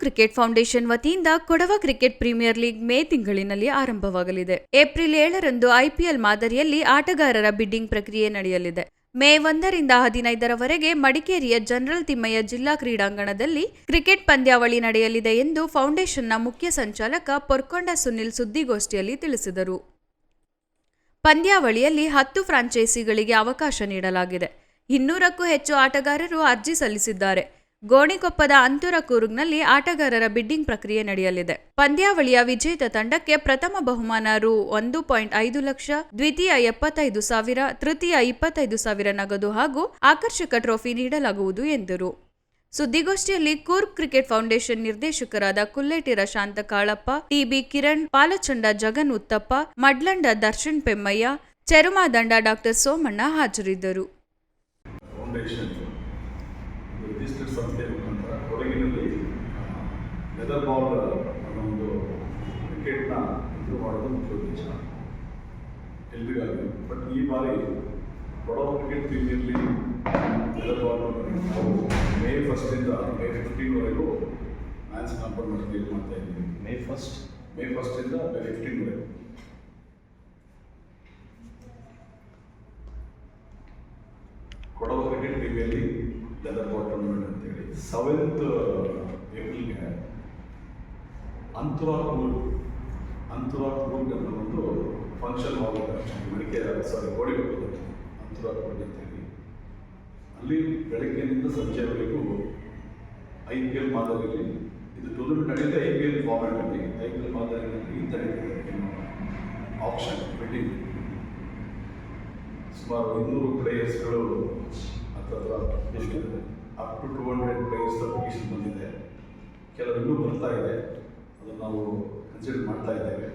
Cricket foundation ವತಿಯಿಂದ Kodava cricket premier league May ತಿಂಗಳಿನಲ್ಲಿ ಆರಂಭವಾಗಲಿದೆ. ಏಪ್ರಿಲ್ ಏಳರಂದು ಐಪಿಎಲ್ ಮಾದರಿಯಲ್ಲಿ ಆಟಗಾರರ ಬಿಡ್ಡಿಂಗ್ ಪ್ರಕ್ರಿಯೆ ನಡೆಯಲಿದೆ. ಮೇ ಒಂದರಿಂದ ಹದಿನೈದರವರೆಗೆ ಮಡಿಕೇರಿಯ ಜನರಲ್ ತಿಮ್ಮಯ್ಯ ಜಿಲ್ಲಾ ಕ್ರೀಡಾಂಗಣದಲ್ಲಿ ಕ್ರಿಕೆಟ್ ಪಂದ್ಯಾವಳಿ ನಡೆಯಲಿದೆ ಎಂದು ಫೌಂಡೇಶನ್ನ ಮುಖ್ಯ ಸಂಚಾಲಕ ಪೊರ್ಕೊಂಡ ಸುನಿಲ್ ಸುದ್ದಿಗೋಷ್ಠಿಯಲ್ಲಿ ತಿಳಿಸಿದರು. ಪಂದ್ಯಾವಳಿಯಲ್ಲಿ ಹತ್ತು ಫ್ರಾಂಚೈಸಿಗಳಿಗೆ ಅವಕಾಶ ನೀಡಲಾಗಿದೆ. ಇನ್ನೂರಕ್ಕೂ ಹೆಚ್ಚು ಆಟಗಾರರು ಅರ್ಜಿ ಸಲ್ಲಿಸಿದ್ದಾರೆ. ಗೋಣಿಕೊಪ್ಪದ ಅಂತುರ ಕೂರುಗ್ನಲ್ಲಿ ಆಟಗಾರರ ಬಿಡ್ಡಿಂಗ್ ಪ್ರಕ್ರಿಯೆ ನಡೆಯಲಿದೆ. ಪಂದ್ಯಾವಳಿಯ ವಿಜೇತ ತಂಡಕ್ಕೆ ಪ್ರಥಮ ಬಹುಮಾನ ರು ಒಂದು ಪಾಯಿಂಟ್ ಐದು ಲಕ್ಷ, ದ್ವಿತೀಯ ಎಪ್ಪತ್ತೈದು ಸಾವಿರ, ತೃತೀಯ ಇಪ್ಪತ್ತೈದು ಸಾವಿರ ನಗದು ಹಾಗೂ ಆಕರ್ಷಕ ಟ್ರೋಫಿ ನೀಡಲಾಗುವುದು ಎಂದರು. ಸುದ್ದಿಗೋಷ್ಠಿಯಲ್ಲಿ ಕೂರ್ಗ್ ಕ್ರಿಕೆಟ್ ಫೌಂಡೇಶನ್ ನಿರ್ದೇಶಕರಾದ ಕುಲ್ಲೇಟಿರ ಶಾಂತ ಕಾಳಪ್ಪ ಟಿಬಿ ಕಿರಣ್, ಪಾಲಚಂಡ ಜಗನ್ ಉತ್ತಪ್ಪ, ಮಡ್ಲಂಡ ದರ್ಶನ್ ಪೆಮ್ಮಯ್ಯ ಚೆರುಮಾದಂಡ ಡಾಕ್ಟರ್ ಸೋಮಣ್ಣ ಹಾಜರಿದ್ದರು. ಲೆದರ್ ಬಾಲ್ ಒಂದು ಕ್ರಿಕೆಟ್ನ ಇದು ಮಾಡೋದು ಮುಖ್ಯ ಉದ್ದೇಶ. ಎಲ್ರಿಗಾಗಿ ಬಟ್ ಈ ಬಾರಿ Kodava cricket premier league leather ball May ಫಸ್ಟಿಂದ May ಫಿಫ್ಟೀನ್ವರೆಗೂ ಮ್ಯಾಚ್ ಕಾಂಪೌಂಡ್ ಮಾಡಿ ಮಾಡ್ತಾ ಇದ್ದೀವಿ. ಮೇ ಫಸ್ಟ್ ಮೇ ಫಸ್ಟಿಂದ May ಫಿಫ್ಟೀನ್ವರೆಗೂ Kodava cricket premier league leather ball tournament ಅಂತೇಳಿ. ಸೆವೆಂತ್ ಏಪ್ರಿಲ್ಗೆ ಅಂತುರಾ ಗೋಲ್ಡ್ ಅಂತುರಾ ಗೋಲ್ಡ್ ಅನ್ನೋ ಒಂದು ಫಂಕ್ಷನ್ ಮಡಿಕೆ ಸಾರಿ ಗೋಡಿಗೊಪ್ಪದಲ್ಲಿ ಅಂತುರಾ ಕೂಲ್ ಅಂತೇಳಿ ಅಲ್ಲಿ ಬೆಳಗ್ಗೆಯಿಂದ ಸಂಜೆವರೆಗೂ ಐ ಪಿ ಎಲ್ ಮಾದರಿಯಲ್ಲಿ ಇದು ಟೂರ್ನಮೆಂಟ್ ನಡೆಯುತ್ತೆ ಐ ಪಿ ಎಲ್ ಫಾರ್ಮ್ಯಾಟಲ್ಲಿ ಐ ಪಿ ಎಲ್ ಮಾದರಿಯಲ್ಲಿ ಈ ನಡೀತದೆ ಆಪ್ಷನ್ ಬಿಟ್ಟಿಂಗ್ ಸುಮಾರು ಇನ್ನೂರು ಪ್ಲೇಯರ್ಸ್ಗಳು ಹತ್ತತ್ರ ಎಷ್ಟು? Up to two hundred players application ಬಂದಿದೆ. ಕೆಲವು ಇನ್ನೂ ಬರ್ತಾ ಇದೆ. ಅದನ್ನು ನಾವು ಕನ್ಸಿಡರ್ ಮಾಡ್ತಾ ಇದ್ದೇವೆ.